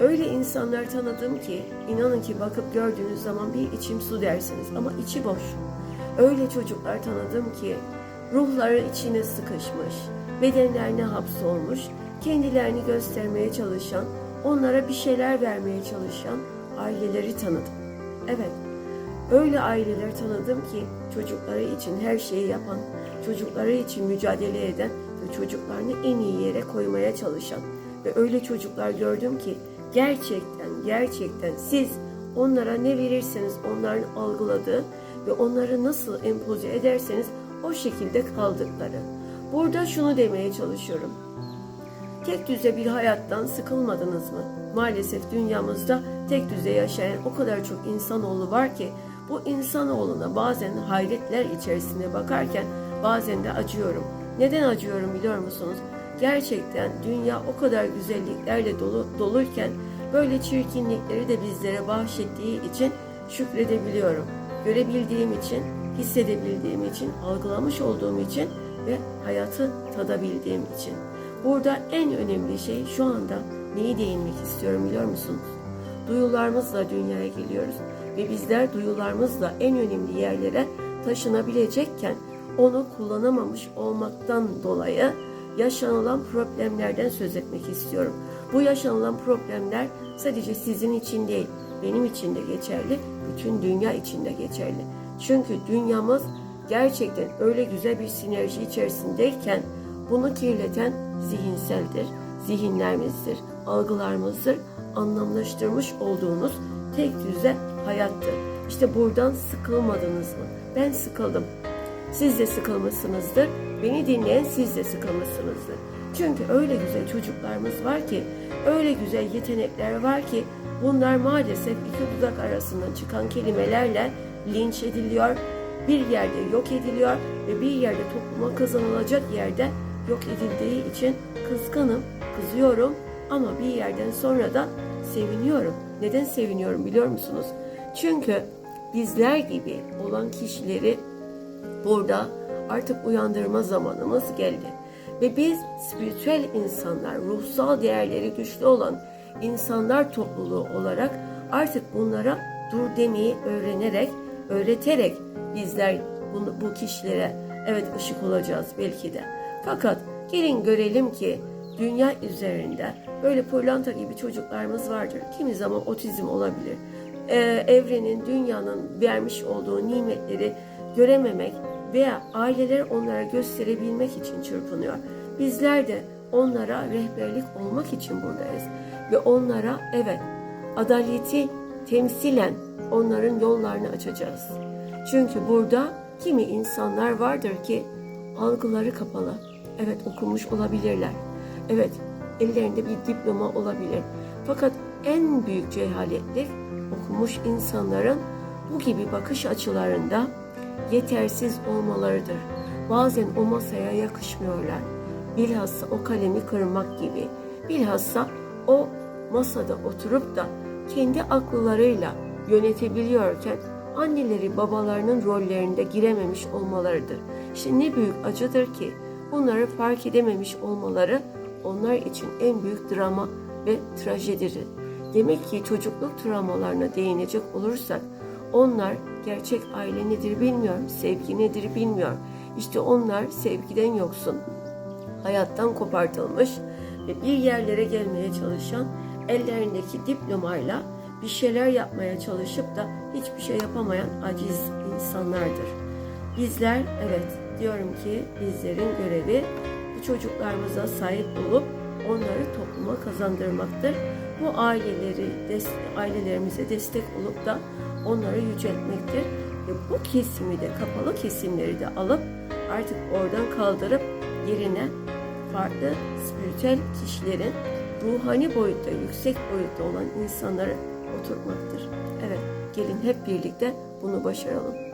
Öyle insanlar tanıdım ki inanın ki bakıp gördüğünüz zaman bir içim su dersiniz ama içi boş. Öyle çocuklar tanıdım ki ruhları içine sıkışmış, bedenlerine hapsolmuş, kendilerini göstermeye çalışan, onlara bir şeyler vermeye çalışan aileleri tanıdım. Evet, öyle aileler tanıdım ki çocukları için her şeyi yapan, çocukları için mücadele eden ve çocuklarını en iyi yere koymaya çalışan ve öyle çocuklar gördüm ki gerçekten gerçekten siz onlara ne verirseniz onların algıladığı ve onları nasıl empoze ederseniz o şekilde kaldıkları. Burada şunu demeye çalışıyorum. Tek düze bir hayattan sıkılmadınız mı? Maalesef dünyamızda tek düze yaşayan o kadar çok insanoğlu var ki bu insanoğluna bazen hayretler içerisinde bakarken bazen de acıyorum. Neden acıyorum biliyor musunuz? Gerçekten dünya o kadar güzelliklerle dolu, doluyken böyle çirkinlikleri de bizlere bahşettiği için şükredebiliyorum. Görebildiğim için, hissedebildiğim için, algılamış olduğum için ve hayatı tadabildiğim için. Burada en önemli şey şu anda neyi değinmek istiyorum biliyor musunuz? Duyularımızla dünyaya geliyoruz ve bizler duyularımızla en önemli yerlere taşınabilecekken onu kullanamamış olmaktan dolayı yaşanılan problemlerden söz etmek istiyorum. Bu yaşanılan problemler sadece sizin için değil, benim için de geçerli, bütün dünya için de geçerli. Çünkü dünyamız gerçekten öyle güzel bir sinerji içerisindeyken bunu kirleten zihinseldir, zihinlerimizdir, algılarımızdır, anlamlaştırmış olduğunuz tek düze hayattır. İşte buradan sıkılmadınız mı? Ben sıkıldım. Siz de sıkılmışsınızdır. Beni dinleyen siz de sıkılmışsınızdır. Çünkü öyle güzel çocuklarımız var ki, öyle güzel yetenekler var ki bunlar maalesef iki dudak arasından çıkan kelimelerle linç ediliyor, bir yerde yok ediliyor ve bir yerde topluma kazanılacak yerde yok edildiği için kızgınım, kızıyorum ama bir yerden sonra da seviniyorum. Neden seviniyorum biliyor musunuz? Çünkü bizler gibi olan kişileri burada artık uyandırma zamanımız geldi. Ve biz spiritüel insanlar, ruhsal değerleri güçlü olan insanlar topluluğu olarak artık bunlara dur demeyi öğrenerek, öğreterek bizler bunu, bu kişilere evet ışık olacağız belki de. Fakat gelin görelim ki dünya üzerinde böyle pırlanta gibi çocuklarımız vardır. Kimi zaman otizm olabilir. Ee, evrenin, dünyanın vermiş olduğu nimetleri görememek veya aileler onlara gösterebilmek için çırpınıyor. Bizler de onlara rehberlik olmak için buradayız. Ve onlara evet adaleti temsilen onların yollarını açacağız. Çünkü burada kimi insanlar vardır ki algıları kapalı. Evet okumuş olabilirler. Evet ellerinde bir diploma olabilir. Fakat en büyük cehaletlik okumuş insanların bu gibi bakış açılarında yetersiz olmalarıdır. Bazen o masaya yakışmıyorlar. Bilhassa o kalemi kırmak gibi. Bilhassa o masada oturup da kendi akıllarıyla yönetebiliyorken anneleri babalarının rollerinde girememiş olmalarıdır. İşte ne büyük acıdır ki bunları fark edememiş olmaları onlar için en büyük drama ve trajedidir. Demek ki çocukluk travmalarına değinecek olursak onlar gerçek aile nedir bilmiyor, sevgi nedir bilmiyor. İşte onlar sevgiden yoksun, hayattan kopartılmış ve bir yerlere gelmeye çalışan ellerindeki diplomayla bir şeyler yapmaya çalışıp da hiçbir şey yapamayan aciz insanlardır. Bizler evet diyorum ki bizlerin görevi bu çocuklarımıza sahip olup onları topluma kazandırmaktır. Bu aileleri ailelerimize destek olup da onları yüceltmektir. Ve bu kesimi de kapalı kesimleri de alıp artık oradan kaldırıp yerine farklı spiritüel kişilerin ruhani boyutta, yüksek boyutta olan insanları oturtmaktır. Evet, gelin hep birlikte bunu başaralım.